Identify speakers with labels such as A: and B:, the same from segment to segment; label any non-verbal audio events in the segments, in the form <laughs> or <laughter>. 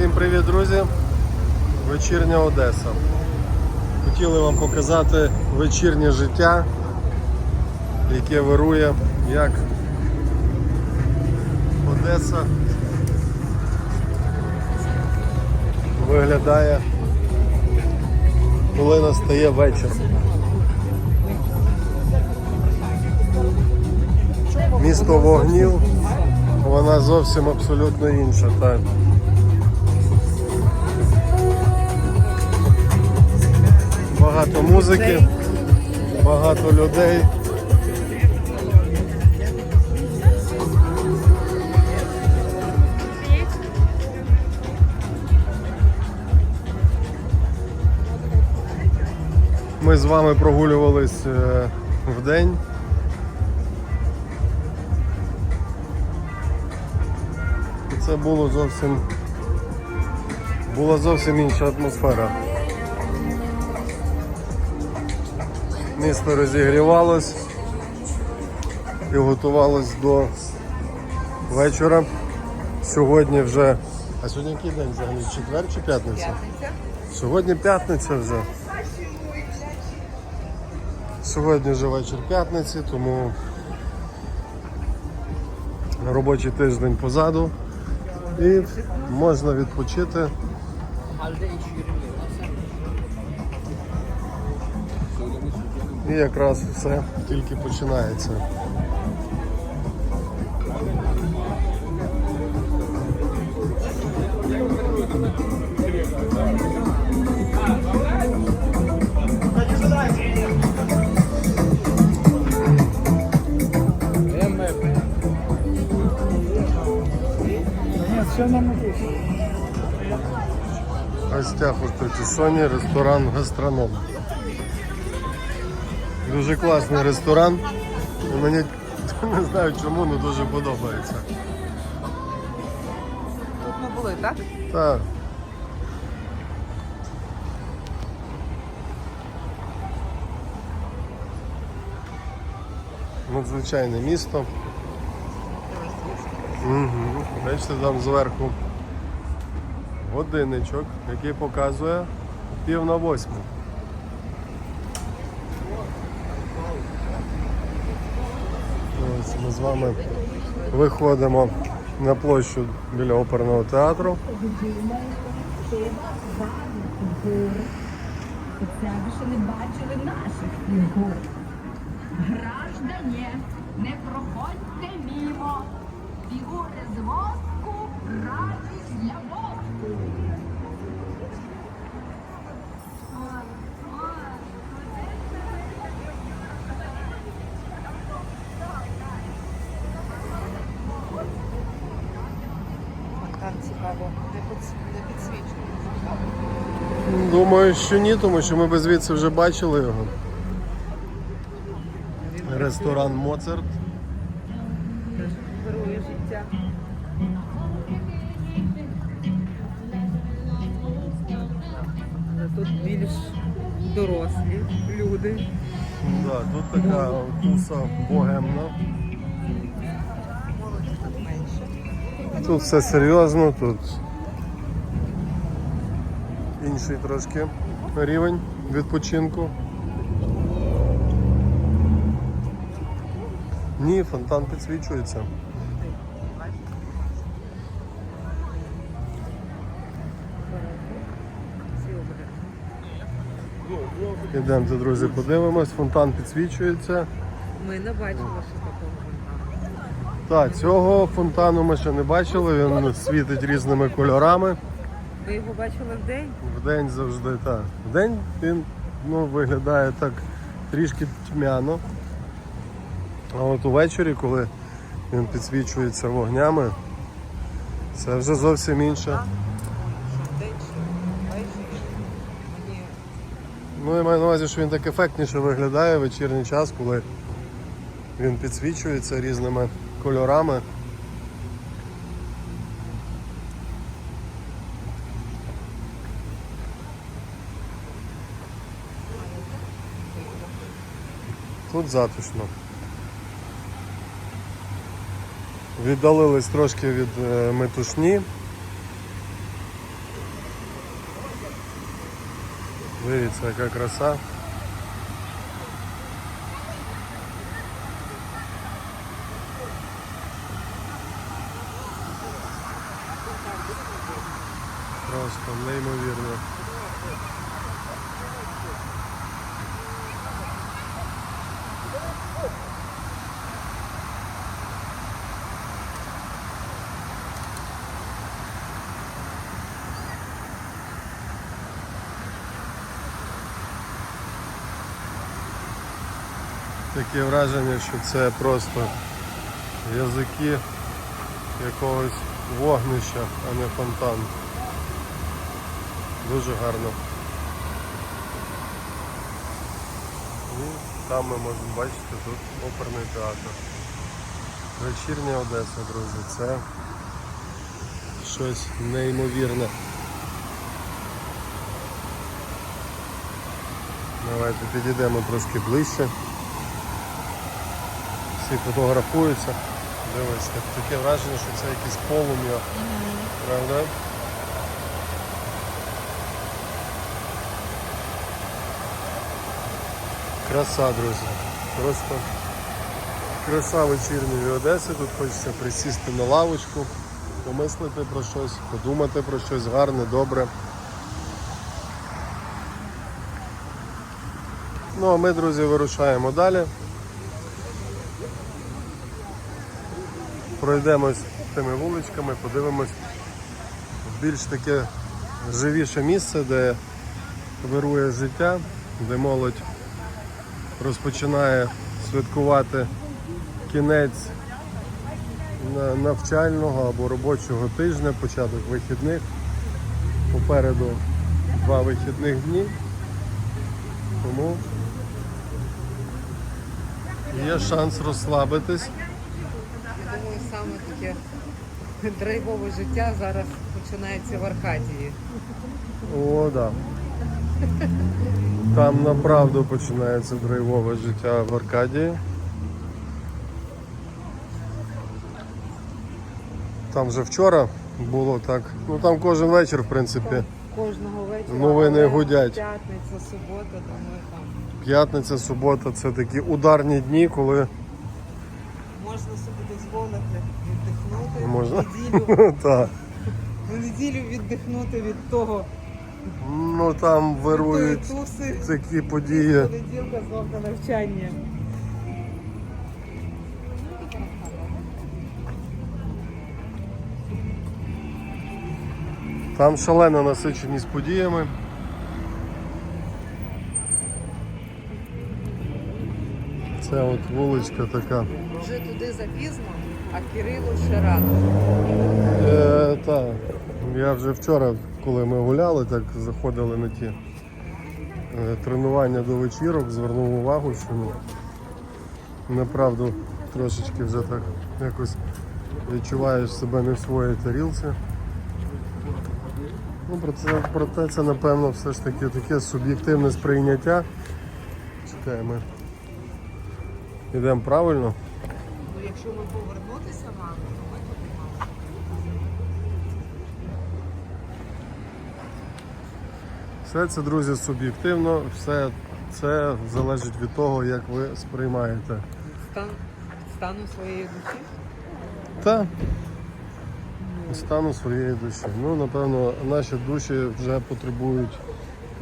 A: Всім привіт, друзі! Вечірня Одеса. Хотіли вам показати вечірнє життя, яке вирує, як Одеса виглядає, коли настає вечір. Місто вогнів, вона зовсім абсолютно інша. Так. Багато музики, багато людей. Ми з вами прогулювались е, в день. І це було зовсім була зовсім інша атмосфера. Місто розігрівалось і готувалось до вечора. Сьогодні вже. А сьогодні який день взагалі? Четвер чи п'ятниця? Сьогодні п'ятниця вже. Сьогодні вже вечір п'ятниці, тому робочий тиждень позаду і можна відпочити. І якраз все тільки починається. В гостях у теті Соні ресторан гастроном. Дуже класний ресторан. І Мені <laughs> не знаю чому, але дуже подобається.
B: Тут ми були, так?
A: Так. Надзвичайне місто. Угу. Бачите, там зверху годинничок, який показує пів на восьму. Ми з вами виходимо на площу біля оперного театру.
C: Це ви не бачили наших фігур. Граждане, не проходьте мімо. Фігури з воску, радість для воску.
B: Там цікаво, не, підс- не підсвічує.
A: Думаю, що ні, тому що ми би звідси вже бачили його. Ресторан Моцарт.
B: Вирує життя. Тут більш дорослі люди.
A: Да, тут така вкуса богемна.
B: Молоді тут менше.
A: Тут все серйозно, тут інший трошки рівень відпочинку. Ні, фонтан підсвічується. Ідемте, друзі, подивимось, фонтан підсвічується.
B: Ми не бачили, що такого.
A: Так, цього фонтану ми ще не бачили, він світить різними кольорами.
B: Ви його бачили в день?
A: Вдень завжди так. Вдень він ну, виглядає так трішки тьмяно. А от увечері, коли він підсвічується вогнями, це вже зовсім інше. Ну я маю на увазі, що він так ефектніше виглядає в вечірній час, коли він підсвічується різними кольорами. Тут затишно. Віддалились трошки від е, метушні. Дивіться, яка краса. Таке враження, що це просто язики якогось вогнища, а не фонтан. Дуже гарно. І там ми можемо бачити тут оперний театр. Вечірня Одеса, друзі, це щось неймовірне. Давайте підійдемо трошки ближче. Всі фотографуються. Дивись, так- таке враження, що це якесь полум'я. Правда? Краса, друзі. Просто краса вечірньої Одеси. Тут хочеться присісти на лавочку, помислити про щось, подумати про щось гарне, добре. Ну а ми, друзі, вирушаємо далі. Пройдемось тими вуличками, подивимось в більш таке живіше місце, де вирує життя, де молодь розпочинає святкувати кінець навчального або робочого тижня, початок вихідних. Попереду два вихідних дні. Тому є шанс розслабитись.
B: Саме таке <laughs> драйвове життя зараз починається в Аркадії.
A: О, да. Там направду починається драйвове життя в Аркадії. Там вже вчора було так. Ну там кожен вечір, в принципі.
B: Кожного вечора.
A: Новини
B: але
A: гудять.
B: П'ятниця, субота, думаю, там
A: П'ятниця, субота це такі ударні дні, коли
B: можна собі дозволити віддихнути.
A: Можна.
B: Неділю, <laughs> неділю віддихнути від того
A: ну там
B: тої
A: вирують
B: туси.
A: такі події.
B: Понеділка знов на навчання.
A: Там шалена насиченість подіями. Це от вуличка така.
B: Вже туди запізно, а Кирилу ще рано.
A: Е, так, я вже вчора, коли ми гуляли, так заходили на ті е, тренування до вечірок, звернув увагу, що ну, направду трошечки вже так якось відчуваєш себе не в своїй тарілці. Ну, про це, проте це, напевно, все ж таки таке суб'єктивне сприйняття. Чекаємо. Йдемо правильно.
B: Ну, якщо ми повернутися мали, то ми туди мали.
A: Все це, друзі, суб'єктивно, все це залежить від того, як ви сприймаєте.
B: Стан, стану своєї душі.
A: Та стану своєї душі. Ну, напевно, наші душі вже потребують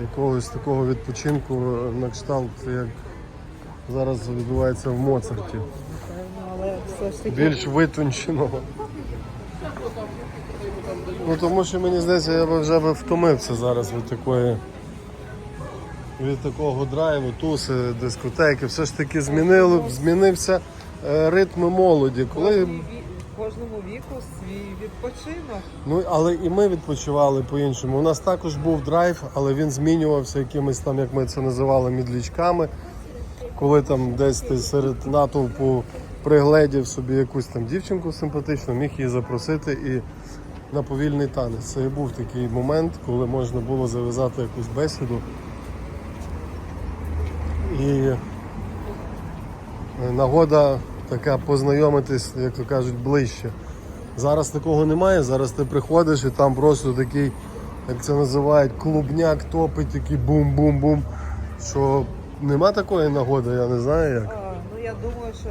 A: якогось такого відпочинку на кшталт, як зараз відбувається в Моцарті.
B: Таки.
A: Більш витонченого. Ну тому що мені здається, я би вже би втомився зараз від такої. Від такого драйву, туси, дискотеки, все ж таки змінили, змінився е, ритм молоді. Коли
B: Кожному віку свій відпочинок.
A: Ну, але і ми відпочивали по-іншому. У нас також був драйв, але він змінювався якимись там, як ми це називали, мідлічками. Коли там десь ти серед натовпу пригледів собі якусь там дівчинку симпатичну, міг її запросити і на повільний танець. Це і був такий момент, коли можна було зав'язати якусь бесіду. І е, нагода така познайомитись, як то кажуть, ближче. Зараз такого немає. Зараз ти приходиш і там просто такий як це називають, клубняк топить, такий бум-бум-бум. Що нема такої нагоди, я не знаю як.
B: А, Ну я думаю, що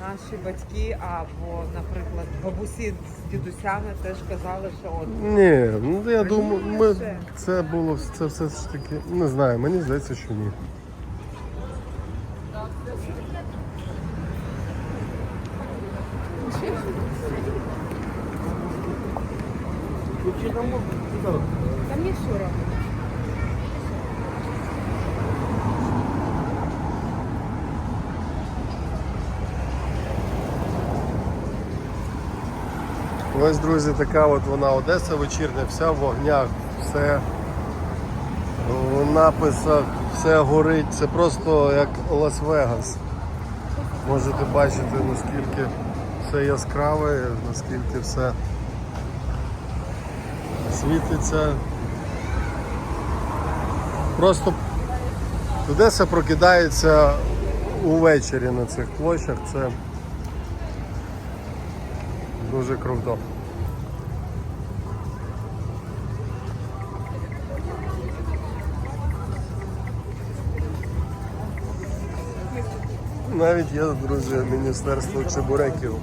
B: наші батьки або, наприклад, бабусі з дідусями теж казали, що от
A: Ні, ну я думаю, ми, це було це все ж таки. Не знаю, мені здається, що ні.
B: Та мені все равно.
A: Ось, друзі, така от вона Одеса вечірня, вся в вогнях, все в написах, все горить. Це просто як Лас-Вегас. Можете бачити, наскільки все яскраве, наскільки все світиться. Просто Одеса прокидається увечері на цих площах. Це дуже круто. Навіть є, друзі, міністерство чебуреків.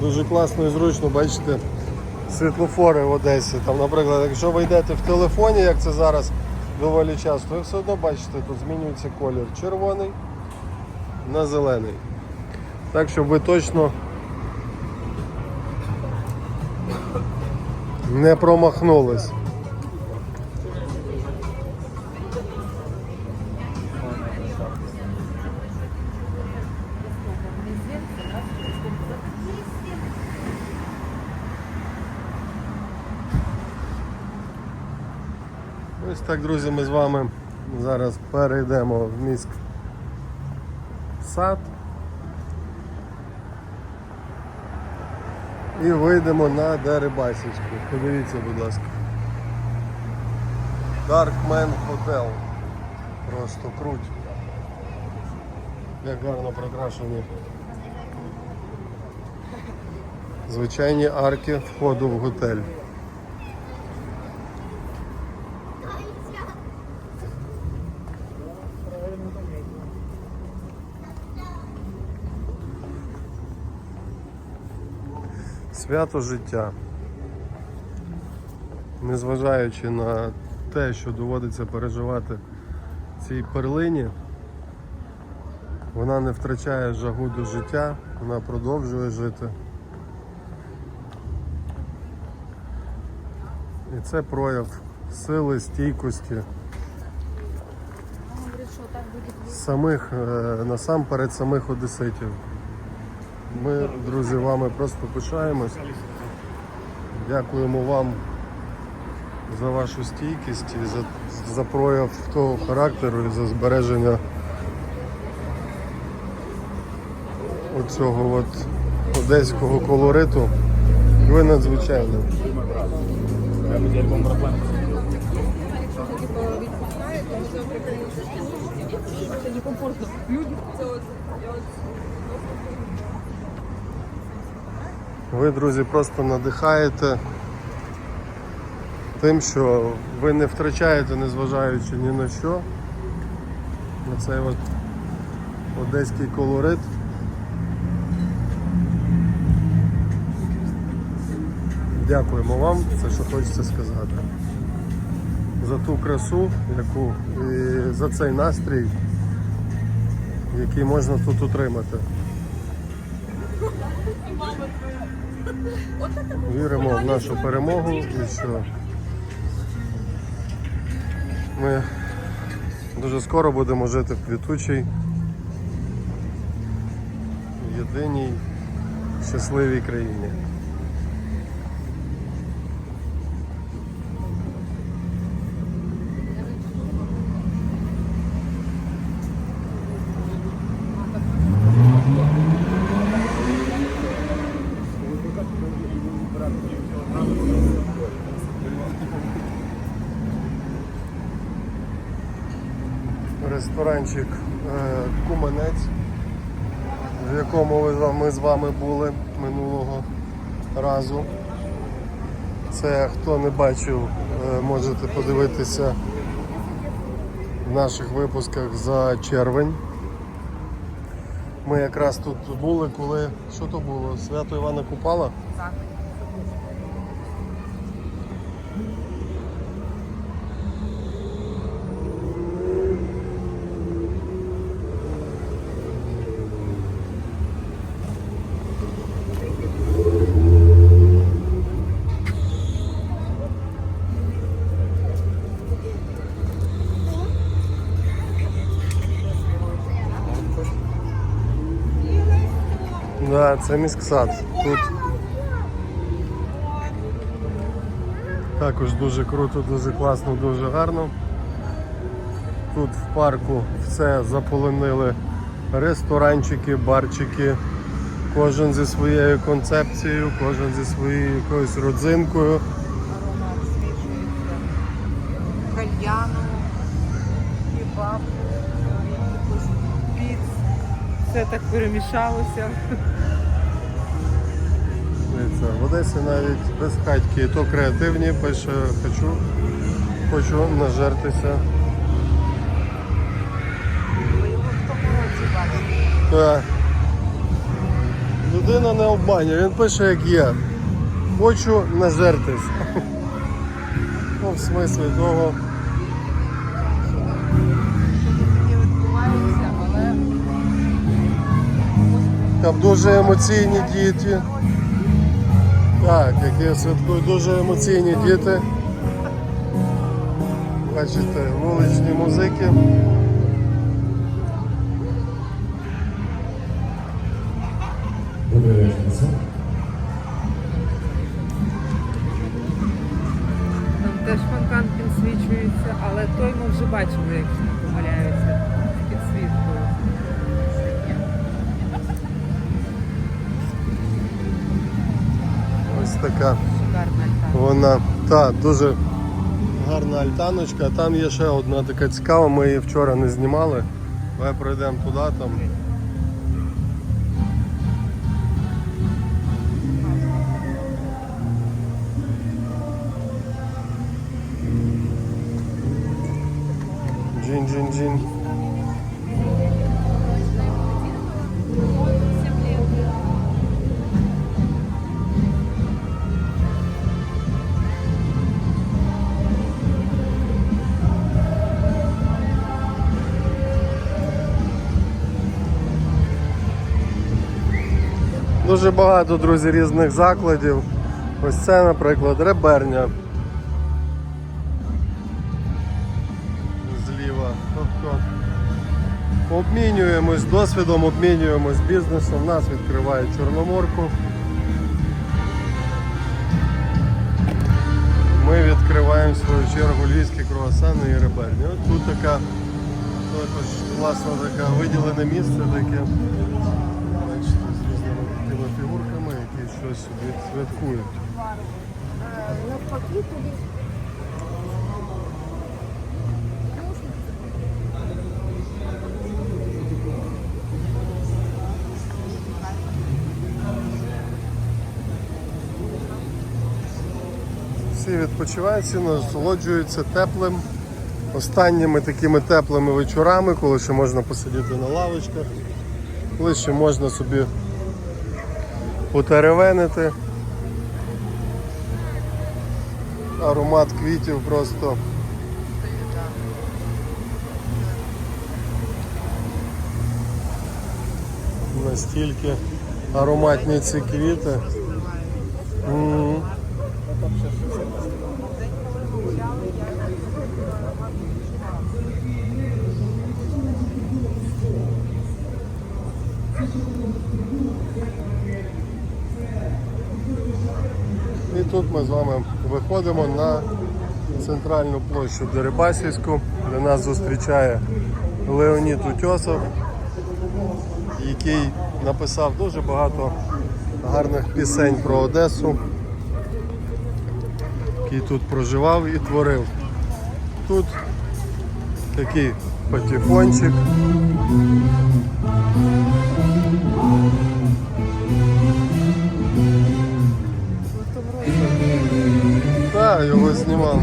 A: Дуже класно і зручно, бачите, світлофори в Одесі. Там, наприклад, якщо ви йдете в телефоні, як це зараз доволі часто, ви все одно бачите, тут змінюється колір червоний на зелений. Так, щоб ви точно не промахнулись. Ось так, друзі, ми з вами зараз перейдемо в міськ сад і вийдемо на Дерибасівську. Подивіться, будь ласка. Darkman Hotel. Просто круть. Як гарно прикрашені. Звичайні арки входу в готель. Свято життя. Незважаючи на те, що доводиться переживати цій перлині, вона не втрачає жагу до життя, вона продовжує жити. І це прояв сили, стійкості. Самих, е, насамперед самих одеситів. Ми, друзі, вами просто пишаємось. Дякуємо вам за вашу стійкість і за, за прояв того характеру і за збереження оцього от одеського колориту. Ви надзвичайно. Ви, друзі, просто надихаєте тим, що ви не втрачаєте, незважаючи ні на що. На цей от одеський колорит. Дякуємо вам, це що хочеться сказати. За ту красу, яку і за цей настрій, який можна тут утримати. Віримо в нашу перемогу і що ми дуже скоро будемо жити в квітучій, єдиній, щасливій країні. Ресторанчик е, Куманець, в якому ми з вами були минулого разу. Це хто не бачив, е, можете подивитися в наших випусках за червень. Ми якраз тут були, коли. Що то було? Свято Івана Купала?
B: Так.
A: Це міськсад. Тут також дуже круто, дуже класно, дуже гарно. Тут в парку все заполонили ресторанчики, барчики. Кожен зі своєю концепцією, кожен зі своєю якоюсь родзинкою.
B: Кальяну, кебаб, якихось піц. Все так перемішалося.
A: Дивіться, в Одесі навіть без хатьки, то креативні, пише хочу, хочу нажертися. Так. Людина не обманює, він пише як є. Хочу нажертись. <laughs> Ну, в смислі того. Там дуже емоційні діти. Так, які святкують дуже емоційні діти. Бачите, вуличні музики. Вона та дуже гарна альтаночка. Там є ще одна така цікава, ми її вчора не знімали. Давай пройдемо туди там. Джин-джин-джин. Дуже багато, друзі, різних закладів. Ось це, наприклад, реберня. Зліва. Тобто обмінюємось досвідом, обмінюємось бізнесом. Нас відкривають Чорноморку. Ми відкриваємо в свою чергу львівські круасани і реберні. От тут така також класна виділене місце таке. Щось собі святкують. Всі відпочивають, всі насолоджуються теплим. Останніми такими теплими вечорами, коли ще можна посидіти на лавочках, коли ще можна собі потеревенити. Аромат квітів просто настільки ароматні ці квіти. М. І тут ми з вами виходимо на центральну площу Дерибасівську, де нас зустрічає Леонід Утьосов, який написав дуже багато гарних пісень про Одесу, який тут проживав і творив. Тут такий патефончик. Його знімав.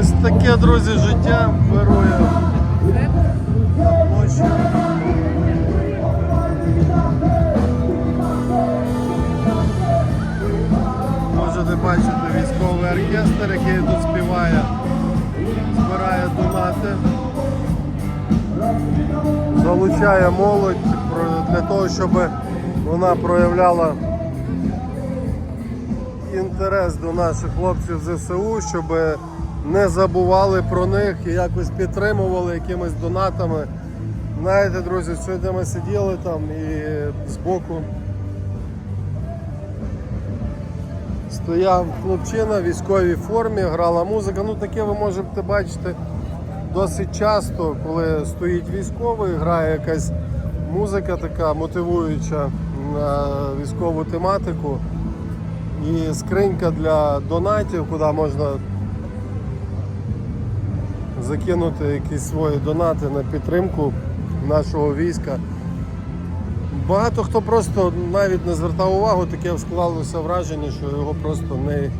A: Ось таке, друзі, життя на. Можете бачити військовий оркестр, який тут співає, збирає донати, залучає молодь для того, щоб вона проявляла інтерес до наших хлопців ЗСУ, щоб не забували про них і якось підтримували якимись донатами. Знаєте, друзі, сьогодні ми сиділи там і збоку стояв хлопчина в військовій формі, грала музика. Ну таке ви можете бачити досить часто, коли стоїть військовий, грає якась музика така мотивуюча на військову тематику. І скринька для донатів, куди можна закинути якісь свої донати на підтримку нашого війська. Багато хто просто навіть не звертав увагу, таке склалося враження, що його просто не,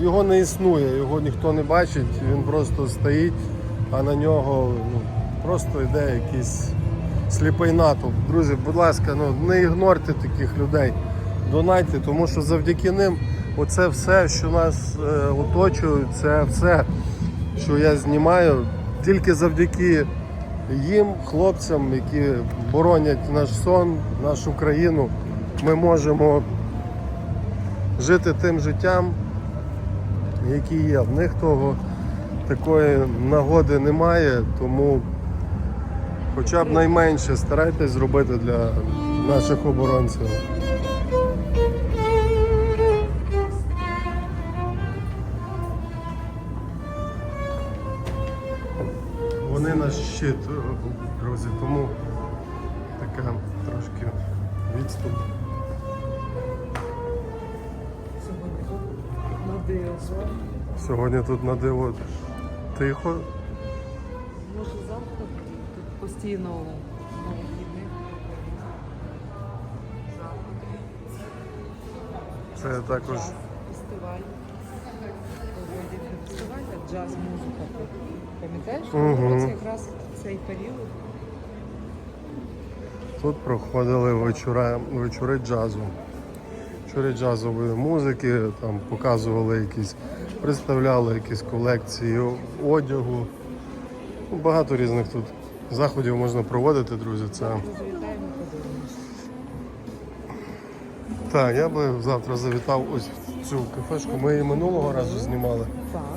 A: його не існує, його ніхто не бачить, він просто стоїть, а на нього ну, просто йде якийсь сліпий натовп. Друзі, будь ласка, ну, не ігнорте таких людей, донайте, тому що завдяки ним оце все, що нас е, оточує, це все, що я знімаю, тільки завдяки їм, хлопцям, які боронять наш сон, нашу країну, ми можемо жити тим життям, яке є. В них того такої нагоди немає, тому хоча б найменше старайтесь зробити для наших оборонців. Вони наш щит, друзі, тому така трошки відступ.
B: Сьогодні тут на диво.
A: Тихо.
B: Може завтра тут постійно на вихідних.
A: Це також
B: Фестиваль. Фестиваль, а джаз-музика. Пам'ятаєш,
A: Мгм.
B: це якраз цей період.
A: тут проходили вечора, вечори джазу. Вечори джазової музики, там показували якісь, представляли якісь колекції одягу. Ну, Багато різних тут заходів можна проводити, друзі. Це. Так, я би завтра завітав ось в цю кафешку. Ми її минулого разу знімали.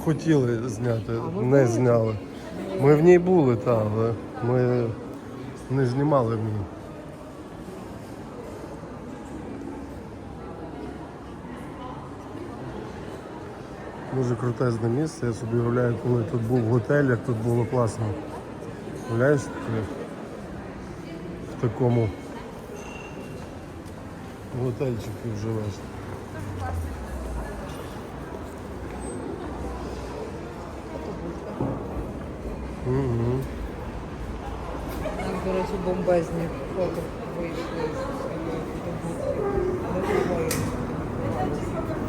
A: Хотіли зняти, не зняли. Ми в ній були, так, але ми не знімали в ній. Дуже крутезне місце. Я собі уявляю, коли тут був готель, як тут було класно. Уявляєш, в такому готельчику живеш. Угу.
B: У нас, до речі, бомбезні фото вийшли з цієї фотобудки.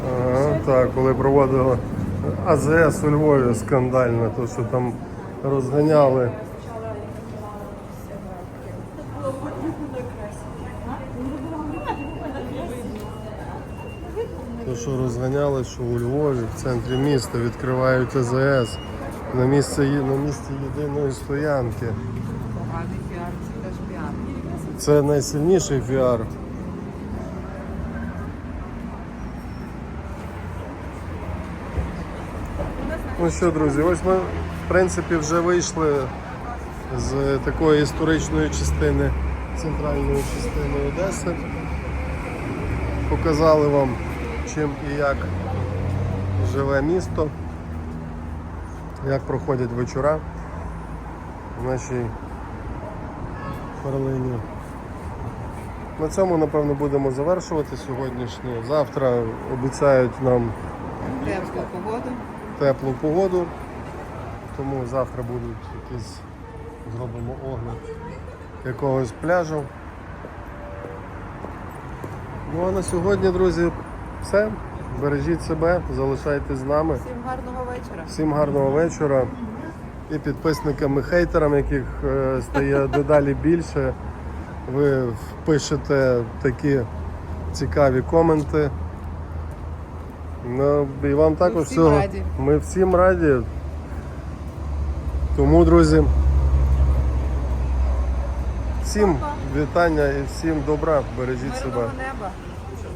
A: Ага, так, коли проводили АЗС у Львові скандально, то що там розганяли. То, що розганяли, що у Львові в центрі міста відкривають АЗС на місці, на місці єдиної стоянки.
B: Це теж піар.
A: Це найсильніший піар. Ну що, друзі, ось ми в принципі вже вийшли з такої історичної частини центральної частини Одеси. Показали вам, чим і як живе місто, як проходять вечора в нашій перлині. На цьому, напевно, будемо завершувати сьогоднішнє. Завтра обіцяють нам
B: Теплу погоду.
A: Теплу погоду, тому завтра будуть якісь зробимо огляд якогось пляжу. Ну а на сьогодні, друзі, все. Бережіть себе, залишайтесь з нами.
B: Всім гарного вечора.
A: Всім гарного вечора. І підписникам і хейтерам, яких е, стає дедалі більше. Ви пишете такі цікаві коменти. Ну, і вам також
B: всім
A: всього.
B: раді.
A: Ми всім раді. Тому, друзі, всім вітання і всім добра. Бережіть себе.
B: Неба.